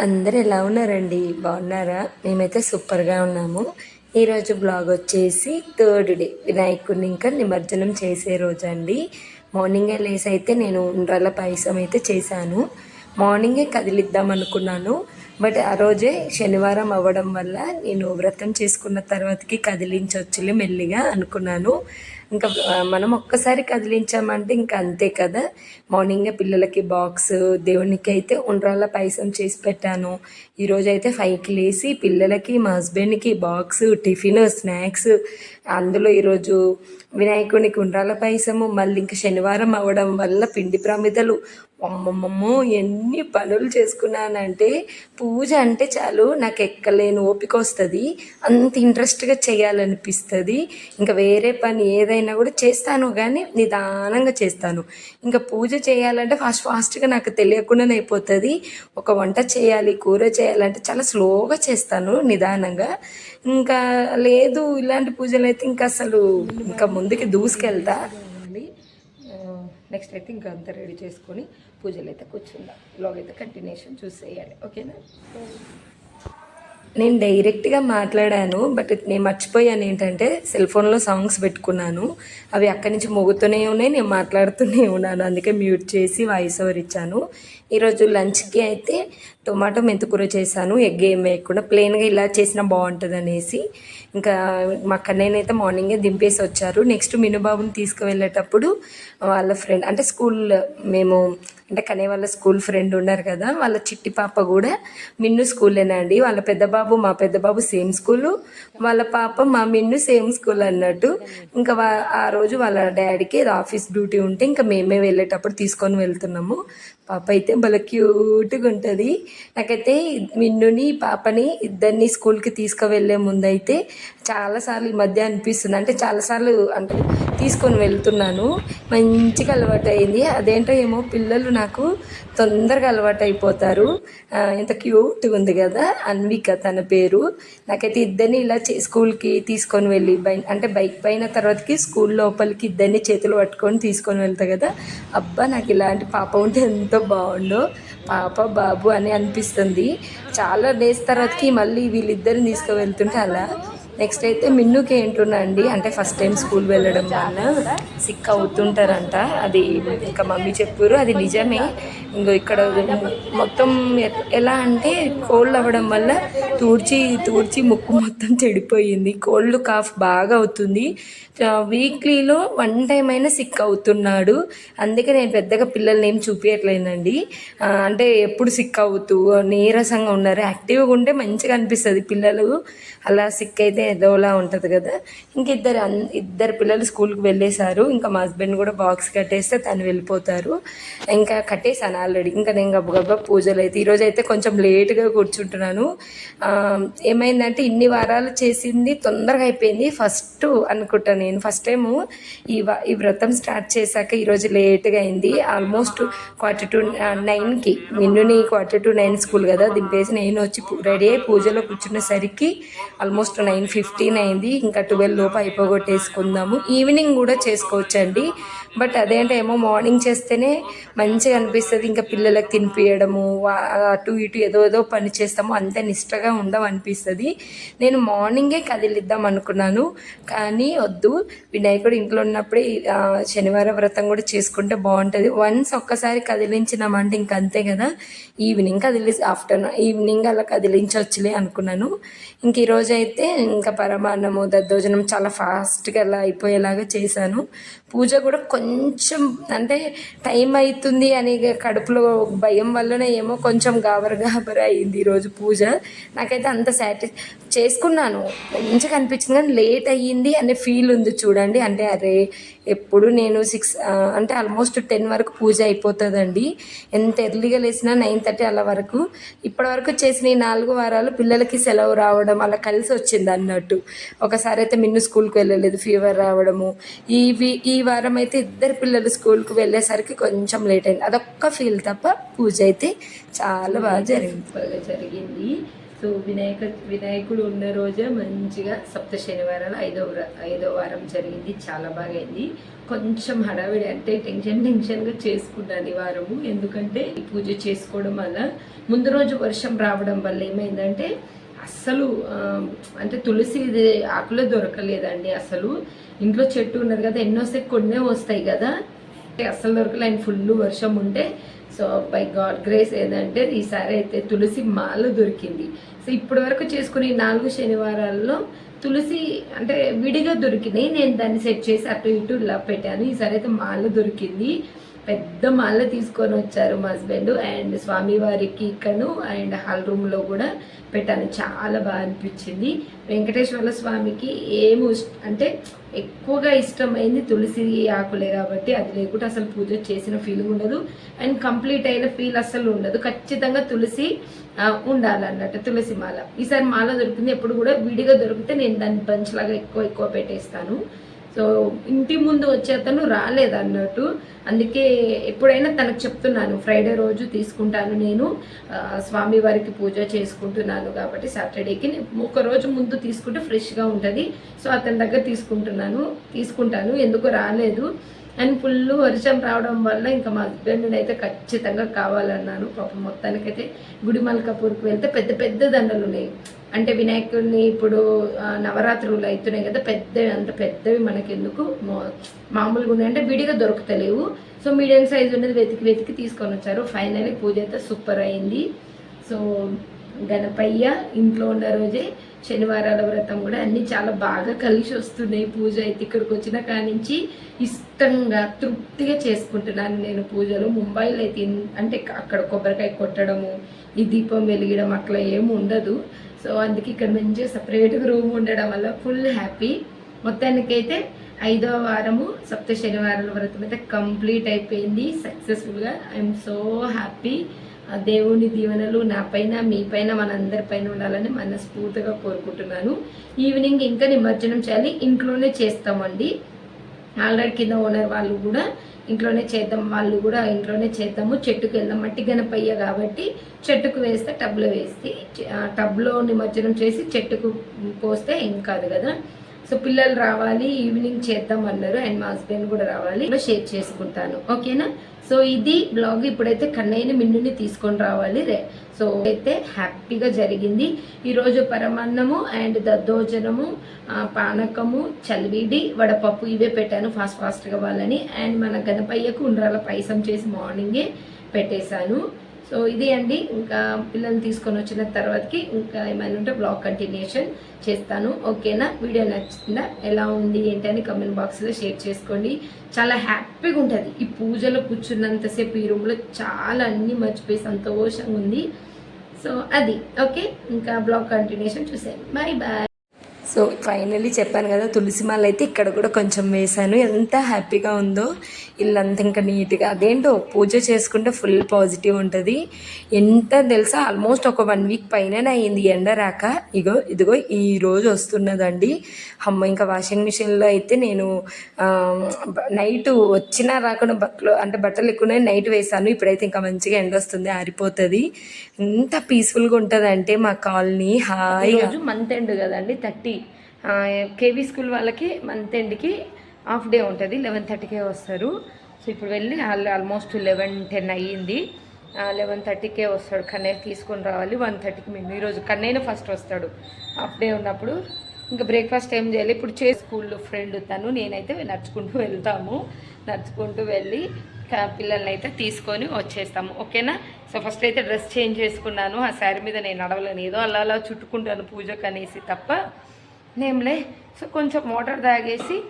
అందరు ఎలా ఉన్నారండి? బాగున్నారా? మేమైతే సూపర్గా ఉన్నాము. ఈరోజు బ్లాగ్ వచ్చేసి థర్డ్ డే. వినాయకుడిని ఇంకా నిమజ్జనం చేసే రోజు అండి మార్నింగే లేసి అయితే నేను ఉండ్రల పాయసం అయితే చేశాను. మార్నింగే కదిలిద్దాం అనుకున్నాను. బట్ ఆ రోజే శనివారం అవ్వడం వల్ల నేను వ్రతం చేసుకున్న తర్వాతకి కదిలించవచ్చులే మెల్లిగా అనుకున్నాను. ఇంకా మనం ఒక్కసారి కదిలించామంటే ఇంకా అంతే కదా. మార్నింగే పిల్లలకి బాక్స్ దేవునికి అయితే ఉండ్రాల పాయసం చేసి పెట్టాను. ఈరోజు అయితే ఫైవ్కి లేసి పిల్లలకి మా హస్బెండ్కి బాక్స్ టిఫిన్ స్నాక్స్ అందులో ఈరోజు వినాయకునికి ఉండ్రాల పైసము మళ్ళీ ఇంకా శనివారం అవ్వడం వల్ల పిండి ప్రమిదలు. అమ్మమ్మమ్మో ఎన్ని పనులు చేసుకున్నానంటే పూజ అంటే చాలు నాకు ఎక్కలేని ఓపిక వస్తుంది. అంత ఇంట్రెస్ట్గా చేయాలనిపిస్తుంది. ఇంకా వేరే పని ఏదైనా కూడా చేస్తాను కానీ నిదానంగా చేస్తాను. ఇంకా పూజ చేయాలంటే ఫాస్ట్ ఫాస్ట్గా నాకు తెలియకుండానే అయిపోతుంది. ఒక వంట చేయాలి కూర చేయాలంటే చాలా స్లోగా చేస్తాను నిదానంగా. ఇంకా లేదు ఇలాంటి పూజలు అయితే ఇంకా అసలు ఇంకా ముందుకి దూసుకెళ్తా. నెక్స్ట్ అయితే ఇంకా అంతా రెడీ చేసుకొని పూజలు అయితే కూర్చుందాం. బ్లాగ్ అయితే కంటిన్యూషన్ చూసేయాలి. ఓకేనా? నేను డైరెక్ట్గా మాట్లాడాను బట్ నేను మర్చిపోయాను ఏంటంటే సెల్ ఫోన్లో సాంగ్స్ పెట్టుకున్నాను. అవి అక్కడి నుంచి మోగుతూనే ఉన్నాయి నేను మాట్లాడుతూనే ఉన్నాను. అందుకే మ్యూట్ చేసి వాయిస్ ఓవర్ ఇచ్చాను. ఈరోజు లంచ్కి అయితే టొమాటో మెంతుకూర చేశాను ఎగ్ ఏం వేయకుండా ప్లెయిన్గా ఇలా చేసినా బాగుంటుంది అనేసి ఇంకా మా కన్నయ్యనైతే మార్నింగే దింపేసి వచ్చారు. నెక్స్ట్ మినుబాబుని తీసుకువెళ్ళేటప్పుడు వాళ్ళ ఫ్రెండ్ అంటే స్కూల్ మేము అంటే కనే వాళ్ళ స్కూల్ ఫ్రెండ్ ఉన్నారు కదా వాళ్ళ చిట్టి పాప కూడా మిన్ను స్కూలేనండి వాళ్ళ పెద్ద బాబు మా పెద్ద బాబు సేమ్ స్కూలు వాళ్ళ పాప మా మిన్ను సేమ్ స్కూల్ అన్నట్టు. ఇంకా వా- ఆ రోజు వాళ్ళ డాడీకి ఆఫీస్ డ్యూటీ ఉంటే ఇంకా మేమే వెళ్ళేటప్పుడు తీసుకొని వెళ్తున్నాము. పాప అయితే భలే క్యూట్గా ఉంటుంది. నాకైతే మిన్నుని పాపని ఇద్దరిని స్కూల్కి తీసుకువెళ్ళే ముందైతే చాలాసార్లు ఈ మధ్య అనిపిస్తుంది. అంటే చాలాసార్లు అంటే తీసుకొని వెళ్తున్నాను. మంచిగా అలవాటు అయింది అదేంటో ఏమో పిల్లలు నాకు తొందరగా అలవాటు అయిపోతారు ఎంత క్యూట్గా ఉంది కదా అన్విక తన పేరు. నాకైతే ఇద్దరిని ఇలా స్కూల్కి తీసుకొని వెళ్ళి బై అంటే బైక్ పైన తర్వాతకి స్కూల్ లోపలికి ఇద్దరిని చేతులు పట్టుకొని తీసుకొని వెళ్తా కదా. అబ్బా నాకు ఇలాంటి పాప ఉంటే ఎంతో బాగుండు పాప బాబు అని అనిపిస్తుంది. చాలా డేస్ తర్వాతకి మళ్ళీ వీళ్ళిద్దరిని తీసుకువెళ్తుంటే అలా నెక్స్ట్ అయితే మిన్నుకి ఏంటున్నా అండి అంటే ఫస్ట్ టైం స్కూల్ వెళ్ళడం వల్ల సిక్ అవుతుంటారంట. అది ఇంకా మమ్మీ చెప్పారు అది నిజమే. ఇంకో ఇక్కడ మొత్తం ఎలా అంటే కోల్డ్ అవ్వడం వల్ల తూర్చి తూర్చి ముక్కు మొత్తం చెడిపోయింది. కోల్డ్ కాఫ్ బాగా అవుతుంది. వీక్లీలో వన్ టైం అయినా సిక్ అవుతున్నాడు. అందుకే నేను పెద్దగా పిల్లల్ని ఏం చూపించట్లేనండి అంటే ఎప్పుడు సిక్ అవుతూ నీరసంగా ఉన్నారు యాక్టివ్గా ఉంటే మంచిగా అనిపిస్తుంది పిల్లలు. అలా సిక్ అయితే ఏదోలా ఉంటుంది కదా. ఇంక ఇద్దరు అన్- ఇద్దరు పిల్లలు స్కూల్కి వెళ్ళేశారు. ఇంకా మా హస్బెండ్ కూడా బాక్స్ కట్టేస్తే తను వెళ్ళిపోతారు. ఇంకా కట్టేశాను ఆల్రెడీ ఇంకా నేను గబగబా పూజలు అయితే ఈరోజు అయితే కొంచెం లేట్గా కూర్చుంటున్నాను. ఏమైందంటే ఇన్ని వారాలు చేసింది తొందరగా అయిపోయింది. ఫస్ట్ అనుకుంటా నేను. ఫస్ట్ టైం ఈ ఈ వ్రతం స్టార్ట్ చేశాక ఈరోజు లేట్గా అయింది. ఆల్మోస్ట్ క్వార్టర్ టు నైన్కి మిన్నుని క్వార్టర్ టు నైన్ స్కూల్ కదా. దింపేసి నేను వచ్చి రెడీ అయ్యి పూజలో కూర్చునేసరికి ఆల్మోస్ట్ నైన్ ఫిఫ్టీన్ అయింది. ఇంకా ట్వెల్వ్ లోపు అయిపోగొట్టేసుకుందాము. ఈవినింగ్ కూడా చేసుకోవచ్చండి. బట్ అదేంటే ఏమో మార్నింగ్ చేస్తేనే మంచిగా అనిపిస్తుంది. ఇంకా పిల్లలకు తినిపించడము అటు ఇటు ఏదో ఏదో పని చేస్తాము. అంత నిష్టగా ఉండవు అనిపిస్తుంది. నేను మార్నింగే కదిలిద్దాం అనుకున్నాను. కానీ వద్దు. వినాయకుడు ఇంట్లో ఉన్నప్పుడే శనివారం వ్రతం కూడా చేసుకుంటే బాగుంటుంది. వన్స్ ఒక్కసారి కదిలించినామంటే ఇంక అంతే కదా. ఈవినింగ్ కదిలి ఆఫ్టర్నూన్ ఈవినింగ్ అలా కదిలించవచ్చులే అనుకున్నాను. ఇంక ఈరోజు అయితే ఇంకా పరమాన్నము దద్దోజనం చాలా ఫాస్ట్గా అలా అయిపోయేలాగా చేశాను. పూజ కూడా కొంచెం అంటే టైం అవుతుంది అని కడుపులో భయం వల్లనే ఏమో కొంచెం గాబర గాబర అయింది ఈరోజు పూజ. నాకైతే అంత సాటిస్ చేసుకున్నాను. మంచిగా అనిపించింది కానీ లేట్ అయ్యింది అనే ఫీల్ ఉంది చూడండి. అంటే అరే ఎప్పుడు నేను సిక్స్ అంటే ఆల్మోస్ట్ టెన్ వరకు పూజ అయిపోతుందండి. ఎంత ఎర్లీగా లేచినా నైన్ థర్టీ అలా వరకు. ఇప్పటి వరకు చేసిన ఈ నాలుగు వారాలు పిల్లలకి సెలవు రావడం అలా కలిసి వచ్చింది అన్నట్టు. ఒకసారి అయితే మిన్ను స్కూల్కి వెళ్ళలేదు ఫీవర్ రావడము. ఈ ఈ వారం అయితే ఇద్దరు పిల్లలు స్కూల్కి వెళ్ళేసరికి కొంచెం లేట్ అయింది. అదొక్క ఫీల్ తప్ప పూజ అయితే చాలా బాగా జరిగింది. జరిగింది. సో వినాయక వినాయకుడు ఉన్న రోజే మంచిగా సప్త శనివారాలు ఐదో ఐదో వారం జరిగింది. చాలా బాగా అయింది కొంచెం హడావిడి అంటే టెన్షన్ టెన్షన్గా చేసుకున్నాను ఈ వారము ఎందుకంటే ఈ పూజ చేసుకోవడం వల్ల ముందు రోజు వర్షం రావడం వల్ల ఏమైందంటే అస్సలు అంటే తులసి ఇది ఆకులే దొరకలేదండి అసలు ఇంట్లో చెట్టు ఉన్నది కదా ఎన్నో కొన్నే వస్తాయి కదా. అంటే అస్సలు దొరకలే ఆయన ఫుల్ వర్షం ఉంటే సో బై గాడ్ గ్రేస్ ఏంటంటే ఈసారి అయితే తులసి మాల దొరికింది. సో ఇప్పటి వరకు చేసుకునే నాలుగు శనివారాల్లో తులసి అంటే విడిగా దొరికినాయి. నేను దాన్ని సెట్ చేసి అటు ఇటు ఇలా పెట్టాను. ఈసారి అయితే మాల దొరికింది. పెద్ద మాల తీసుకొని వచ్చారు మా హస్బెండ్ అండ్ స్వామివారికి ఇక్కను అండ్ హాల్ రూమ్లో కూడా పెట్టాను. చాలా బాగా అనిపించింది. వెంకటేశ్వర స్వామికి ఏమి అంటే ఎక్కువగా ఇష్టమైంది తులసి ఆకులే కాబట్టి అది లేకుండా అసలు పూజ చేసిన ఫీలింగ్ ఉండదు. అండ్ కంప్లీట్ అయిన ఫీల్ అసలు ఉండదు. ఖచ్చితంగా తులసి ఉండాలన్నట్టు తులసి మాల. ఈసారి మాల దొరికింది. ఎప్పుడు కూడా విడిగా దొరికితే నేను దాన్ని బంచ్లాగా ఎక్కువ ఎక్కువ పెట్టేస్తాను. సో ఇంటి ముందు వచ్చే అతను రాలేదు అన్నట్టు. అందుకే ఎప్పుడైనా తనకు చెప్తున్నాను ఫ్రైడే రోజు తీసుకుంటాను నేను. స్వామివారికి స్వామి వారికి పూజ చేసుకుంటున్నాను కాబట్టి సాటర్డేకి ఒక రోజు ముందు తీసుకుంటే ఫ్రెష్గా ఉంటుంది. సో అతని దగ్గర తీసుకుంటున్నాను తీసుకుంటాను. ఎందుకు రాలేదు. అండ్ ఫుల్ వర్షం రావడం వల్ల ఇంకా మా హస్బెండ్ అయితే ఖచ్చితంగా కావాలన్నాను. పాపం మొత్తానికైతే గుడి మల్కాపూర్కి వెళ్తే పెద్ద పెద్ద దండలు ఉన్నాయి. అంటే వినాయకుడిని ఇప్పుడు నవరాత్రులు అవుతున్నాయి కదా పెద్దవి అంత పెద్దవి మనకి ఎందుకు మా- మామూలుగా ఉన్నాయి అంటే విడిగా దొరుకుతలేవు. సో మీడియం సైజ్ ఉన్నది వెతికి వెతికి తీసుకొని వచ్చారు. ఫైనల్లీ పూజ అయితే సూపర్ అయింది. సో గణపయ్య ఇంట్లో ఉన్న రోజే శనివారాల వ్రతం కూడా అన్నీ చాలా బాగా కలిసి వస్తున్నాయి. పూజ అయితే ఇక్కడికి వచ్చిన కానించి ఇష్టంగా తృప్తిగా చేసుకుంటున్నాను నేను పూజలు. ముంబైలో అయితే అంటే అక్కడ కొబ్బరికాయ కొట్టడము ఈ దీపం వెలిగడం అట్లా ఏమి ఉండదు. సో అందుకే ఇక్కడ మంచిగా సపరేట్గా రూమ్ ఉండడం వల్ల ఫుల్ హ్యాపీ. మొత్తానికైతే ఐదవ వారము సప్త శనివారాల వ్రతం అయితే కంప్లీట్ అయిపోయింది. సక్సెస్ఫుల్గా ఐఎమ్ సో హ్యాపీ. దేవుని దీవెనలు నా పైన మీ పైన మనందరి పైన ఉండాలని మనస్ఫూర్తిగా కోరుకుంటున్నాను. ఈవినింగ్ ఇంకా నిమజ్జనం చేయాలి ఇంట్లోనే చేస్తామండి. ఆల్రెడీ కింద ఓనర్ వాళ్ళు కూడా ఇంట్లోనే చేద్దాం వాళ్ళు కూడా ఇంట్లోనే చేద్దాము. చెట్టుకు వెళ్దాం మట్టి గణపయ్య కాబట్టి చెట్టుకు వేస్తే టబ్లో వేసి టబ్లో నిమజ్జనం చేసి చెట్టుకు పోస్తే ఏం కాదు కదా. సో పిల్లలు రావాలి ఈవినింగ్ చేద్దాం అన్నారు. అండ్ మా హస్బెండ్ కూడా రావాలి. షేర్ చేసుకుంటాను. ఓకేనా? సో ఇది బ్లాగ్ ఇప్పుడైతే కన్నయ్యని మిన్నుని తీసుకొని రావాలి. రే సో అయితే హ్యాపీగా జరిగింది. ఈరోజు పరమాన్నము అండ్ దద్దోజనము పానకము చలివిడి వడపప్పు ఇవే పెట్టాను ఫాస్ట్ ఫాస్ట్గా వాళ్ళని. అండ్ మన గణపయ్యకు ఉండ్రాల పాయసం చేసి మార్నింగే పెట్టేశాను. సో ఇది అండి. ఇంకా పిల్లల్ని తీసుకొని వచ్చిన తర్వాతకి ఇంకా ఏమైనా ఉంటే బ్లాగ్ కంటిన్యూషన్ చేస్తాను. ఓకేనా? వీడియో నచ్చిందా? ఎలా ఉంది? ఏంటి అని కమెంట్ బాక్స్లో షేర్ చేసుకోండి. చాలా హ్యాపీగా ఉంటుంది. ఈ పూజలో కూర్చున్నంతసేపు ఈ రూమ్లో చాలా అన్నీ మర్చిపోయి సంతోషంగా ఉంది. సో అది. ఓకే? ఇంకా బ్లాగ్ కంటిన్యూషన్ చూసాను బాయ్ బాయ్ సో ఫైనలీ చెప్పాను కదా తులసి మాల అయితే ఇక్కడ కూడా కొంచెం వేశాను. ఎంత హ్యాపీగా ఉందో ఇల్లంతా ఇంకా నీట్గా. అదేంటో పూజ చేసుకుంటే ఫుల్ పాజిటివ్ ఉంటుంది. ఎంత తెలుసా ఆల్మోస్ట్ ఒక వన్ వీక్ పైన అయింది ఎండ రాక. ఇగో ఇదిగో ఈ రోజు వస్తున్నదండి. అమ్మ ఇంకా వాషింగ్ మిషన్లో అయితే నేను నైట్ వచ్చినా రాకుండా బట్టలు అంటే బట్టలు ఎక్కువనే నైట్ వేసాను ఇప్పుడైతే ఇంకా మంచిగా ఎండ వస్తుంది ఆరిపోతుంది. ఎంత పీస్ఫుల్గా ఉంటుంది అంటే మా కాలనీ హాయిగా. మంత్ ఎండ్ కదండి థర్టీ కేవీ స్కూల్ వాళ్ళకి మంత్ ఎండ్కి హాఫ్ డే ఉంటుంది లెవెన్ థర్టీకే వస్తారు. సో ఇప్పుడు వెళ్ళి ఆల్మోస్ట్ లెవెన్ టెన్ అయ్యింది. లెవెన్ థర్టీకే వస్తాడు కన్నయ్య తీసుకొని రావాలి వన్ థర్టీకి మేము ఈరోజు కన్నయ్యనే ఫస్ట్ వస్తాడు హాఫ్ డే ఉన్నప్పుడు. ఇంకా బ్రేక్ఫాస్ట్ ఏం చేయాలి? ఇప్పుడు చే స్కూల్లో ఫ్రెండ్ తను నేనైతే నడుచుకుంటూ వెళ్తాము. నడుచుకుంటూ వెళ్ళి పిల్లల్ని అయితే తీసుకొని వచ్చేస్తాము. ఓకేనా? సో ఫస్ట్ అయితే డ్రెస్ చేంజ్ చేసుకున్నాను. ఆ శారీ మీద నేను నడవలేను. ఏదో అలా అలా చుట్టుకుంటాను పూజకు అనేసి తప్ప. నేమ్లే. సో కొంచెం వాటర్ తాగేసి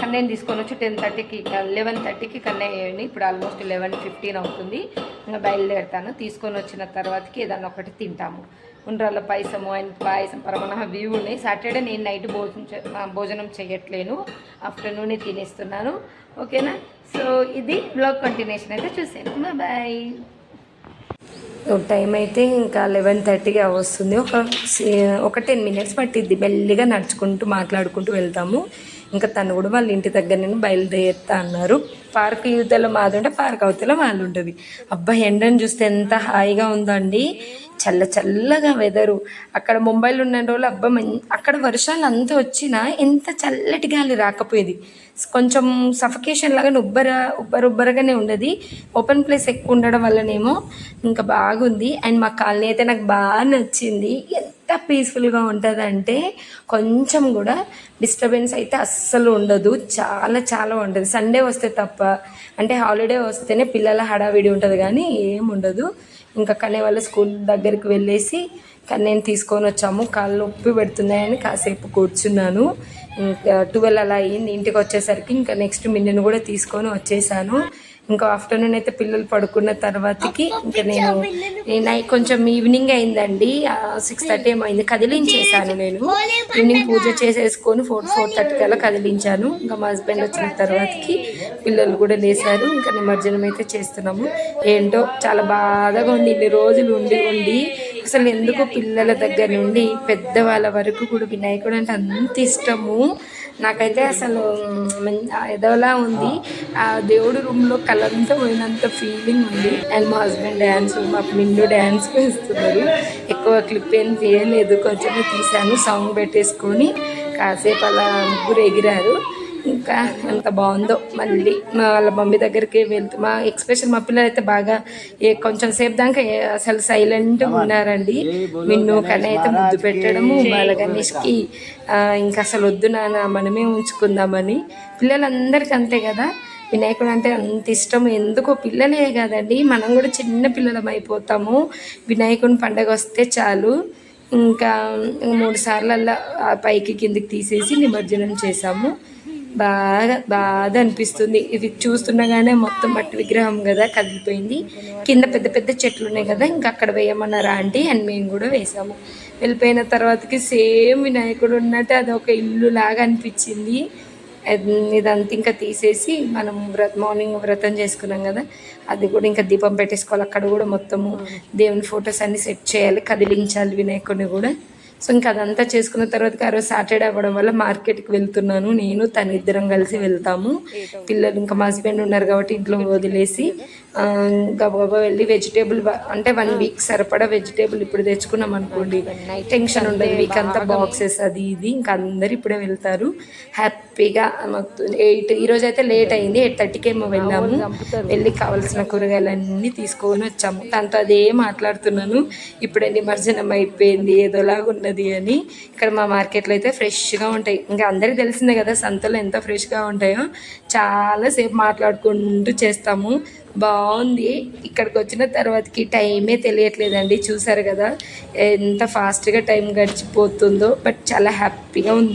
కన్నయ్యని తీసుకొని వచ్చి టెన్ థర్టీకి లెవెన్ థర్టీకి కన్నయ్యని ఇప్పుడు ఆల్మోస్ట్ లెవెన్ ఫిఫ్టీన్ అవుతుంది. ఇంకా బయలుదేరుతాను. తీసుకొని వచ్చిన తర్వాతకి ఏదన్నా ఒకటి తింటాము. ఉండ్రాళ్ళ పాయసము అండ్ పాయసం పరమణ వ్యూ ఉన్నాయి. సాటర్డే నేను నైట్ భోజనం చే- భోజనం చేయట్లేను. ఆఫ్టర్నూనే తినేస్తున్నాను. ఓకేనా? సో ఇది బ్లాగ్ కంటిన్యూషన్ అయితే చూసాను బాయ్. టైం అయితే ఇంకా లెవెన్ థర్టీగా వస్తుంది. ఒక సి- ఒక టెన్ మినిట్స్ పట్టిద్ది. మెల్లిగా నడుచుకుంటూ మాట్లాడుకుంటూ వెళ్తాము. ఇంకా తను కూడా వాళ్ళ ఇంటి దగ్గర నేను బయలుదేరుతా అన్నారు. పార్క్ యువతలో మాది ఉంటే పార్క్ అవతల వాళ్ళు ఉంటుంది. అబ్బా ఎండను చూస్తే ఎంత హాయిగా ఉందండి. చల్ల చల్లగా వెదరు. అక్కడ ముంబైలో ఉన్న రోజులు అబ్బా అక్కడ వర్షాలు అంతా వచ్చినా ఎంత చల్లటి గాలి రాకపోయేది. కొంచెం సఫకేషన్ లాగా ఉబ్బర ఉబ్బర ఉబ్బరగానే ఉండదు. ఓపెన్ ప్లేస్ ఎక్కువ ఉండడం వల్లనేమో ఇంకా బాగుంది. అండ్ మా కాలనీ అయితే నాకు బాగా నచ్చింది. ఎంత పీస్ఫుల్గా ఉంటుందంటే కొంచెం కూడా డిస్టర్బెన్స్ అయితే అస్సలు ఉండదు. చాలా చాలా ఉంటుంది సండే వస్తే తప్ప అంటే హాలిడే వస్తేనే పిల్లల హడావిడి ఉంటుంది కానీ ఏం ఉండదు. ఇంకా కనే వాళ్ళ స్కూల్ దగ్గరికి వెళ్ళేసి కానీ నేను తీసుకొని వచ్చాము. కాళ్ళు నొప్పి పెడుతున్నాయని కాసేపు కూర్చున్నాను. ట్వెల్వ్ అలా అయ్యింది. ఇంటికి వచ్చేసరికి ఇంకా నెక్స్ట్ మిన్నెను కూడా తీసుకొని వచ్చేసాను. ఇంకా ఆఫ్టర్నూన్ అయితే పిల్లలు పడుకున్న తర్వాతకి ఇంకా నేను నేను అయి- కొంచెం ఈవినింగ్ అయిందండి. సిక్స్ థర్టీ ఏమో అయింది. కదిలించేసాను నేను. ఈవినింగ్ పూజ చేసేసుకొని ఫోర్ ఫోర్ థర్టీ కల్లా కదిలించాను. ఇంకా మా హస్బెండ్ వచ్చిన తర్వాతకి పిల్లలు కూడా లేసారు. ఇంకా నిమజ్జనం అయితే చేస్తున్నాము. ఏంటో చాలా బాధగా ఉంది. ఇన్ని రోజులు ఉండి ఉండి అసలు ఎందుకు పిల్లల దగ్గర నుండి పెద్దవాళ్ళ వరకు కూడా వినాయకుడు అంటే అంత ఇష్టము? నాకైతే అసలు ఎదవలా ఉంది. ఆ దేవుడు రూమ్లో కలంతా పోయినంత ఫీలింగ్ ఉంది. అండ్ మా హస్బెండ్ డ్యాన్స్ మా మిండు డ్యాన్స్ వేస్తున్నారు. ఎక్కువ క్లిప్ ఏం తీయలేదు కొంచెమే తీశాను సాంగ్ పెట్టేసుకొని కాసేపు అలా ముగ్గురు ఎగిరారు. ఇంకా ఎంత బాగుందో మళ్ళీ మా వాళ్ళ మమ్మీ దగ్గరికి వెళ్తూ మా ఎక్స్ప్రెషన్ మా పిల్లలు అయితే బాగా ఏ కొంచెం సేపు దాకా అసలు సైలెంట్గా ఉన్నారండి. మిన్ను కన్నా అయితే ముద్దు పెట్టడము బాల గణేష్కి ఇంకా అసలు వద్దు నాన్న మనమే ఉంచుకుందామని. పిల్లలందరికీ అంతే కదా? వినాయకుడు అంటే అంత ఇష్టం. ఎందుకో పిల్లలే కదండి. మనం కూడా చిన్న పిల్లలం అయిపోతాము. వినాయకుని పండగ వస్తే చాలు. ఇంకా మూడు సార్లు అలా ఆ పైకి కిందికి తీసేసి నిమజ్జనం చేసాము బాగా బాధ అనిపిస్తుంది. ఇది చూస్తుండగానే మొత్తం మట్టి విగ్రహం కదా కదిలిపోయింది. కింద పెద్ద పెద్ద చెట్లు ఉన్నాయి కదా ఇంకా అక్కడ వేయమన్నారా ఆంటీ? అని మేము కూడా వేసాము. వెళ్ళిపోయిన తర్వాతకి సేమ్ వినాయకుడు ఉన్నట్టు అది ఒక ఇల్లు లాగా అనిపించింది. ఇదంతా ఇంకా తీసేసి మనం వ్రత మార్నింగ్ వ్రతం చేసుకున్నాం కదా అది కూడా ఇంకా దీపం పెట్టేసుకోవాలి. అక్కడ కూడా మొత్తము దేవుని ఫొటోస్ అన్ని సెట్ చేయాలి కదిలించాలి వినాయకుడిని కూడా. సో ఇంకా అదంతా చేసుకున్న తర్వాత ఆ రోజు సాటర్డే అవ్వడం వల్ల మార్కెట్కి వెళ్తున్నాను. నేను తను ఇద్దరం కలిసి వెళ్తాము. పిల్లలు ఇంకా మా హస్బెండ్ ఉన్నారు కాబట్టి ఇంట్లో వదిలేసి గబగబా వెళ్ళి వెజిటేబుల్ అంటే వన్ వీక్ సరిపడా వెజిటేబుల్ ఇప్పుడు తెచ్చుకున్నాం అనుకోండి. టెన్షన్ ఉండదు. వీక్ అంతా బాక్సెస్ అది ఇది. ఇంకా అందరు ఇప్పుడే వెళ్తారు. హ్యాపీగా ఎయిట్ ఈ రోజు అయితే లేట్ అయింది. ఎయిట్ థర్టీకి ఏమో వెళ్ళాము. వెళ్ళి కావాల్సిన కూరగాయలన్నీ తీసుకొని వచ్చాము. దాంతో అదే మాట్లాడుతున్నాను. ఇప్పుడే నిమజ్జనం అయిపోయింది. ఏదోలాగా ఉన్నది అని. ఇక్కడ మా మార్కెట్లో అయితే ఫ్రెష్గా ఉంటాయి. ఇంకా అందరికీ తెలిసిందే కదా సంతలో ఎంత ఫ్రెష్గా ఉంటాయో. చాలాసేపు మాట్లాడుకుంటూ చేస్తాము. బాగుంది. ఇక్కడికి వచ్చిన తర్వాతకి టైమే తెలియట్లేదండి. చూసారు కదా ఎంత ఫాస్ట్గా టైం గడిచిపోతుందో. బట్ చాలా హ్యాపీగా ఉంది.